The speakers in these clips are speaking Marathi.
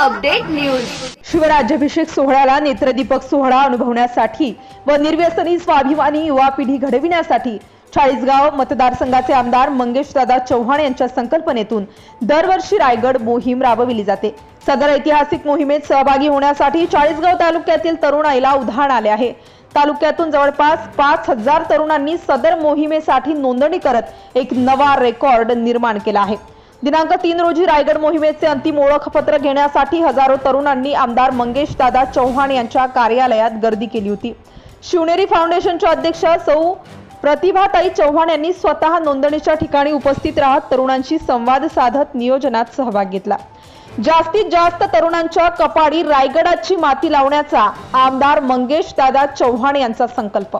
Update news. शिवराज्याभिषेक सोहळ्याला नेत्रदीपक सोहळा अनुभवण्यासाठी व निर्व्यसनी स्वाभिमानी युवा पिढी घडविण्यासाठी चाळीसगाव मतदारसंघाचे आमदार मंगेशदादा चव्हाण यांच्या संकल्पनेतून दरवर्षी रायगड मोहीम राबविली जाते. सदर ऐतिहासिक मोहिमेत सहभागी होण्यासाठी चाळीसगाव तालुक्यातील तरुणाईला उधाण आले आहे. तालुक्यातून जवळपास पाच हजार तरुणांनी सदर मोहिमेसाठी नोंदणी करत एक नवा रेकॉर्ड निर्माण केला आहे. दिनांक तीन रोजी रायगड मोहिमेचे अंतिम ओळखपत्र घेण्यासाठी हजारो तरुणांनी आमदार मंगेश दादा चौहान यांच्या कार्यालयात गर्दी केली होती. शिवनेरी फाउंडेशनच्या अध्यक्षा सौ प्रतिभाताई चव्हाण यांनी स्वतः नोंदणीच्या ठिकाणी उपस्थित राहत तरुणांशी संवाद साधत नियोजनात सहभाग घेतला. जास्तीत जास्त तरुणांच्या कपाडी रायगडाची माती लावण्याचा आमदार मंगेश दादा चव्हाण यांचा संकल्प.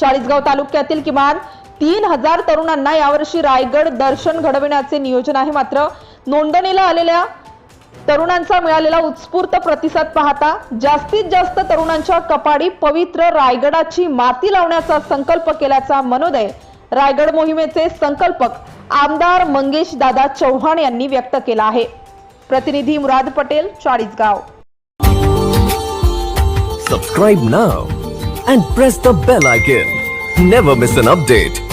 चाळीसगाव तालुक्यातील किमान तीन हजार तरुणांना यावर्षी रायगड दर्शन घडविण्याचे नियोजन आहे. मात्र नोंदणीला आलेल्या तरुणांचा मिळालेला उत्स्फूर्त प्रतिसाद पाहता जास्तीत जास्त तरुणांच्या कपाडी पवित्र रायगडाची माती लावण्याचा संकल्प केल्याचा मनोदय रायगड मोहिमेचे संकल्पक आमदार मंगेश दादा चव्हाण यांनी व्यक्त केला आहे. प्रतिनिधी Murad Patel Chalisgaon. Subscribe now and press the bell icon never miss an update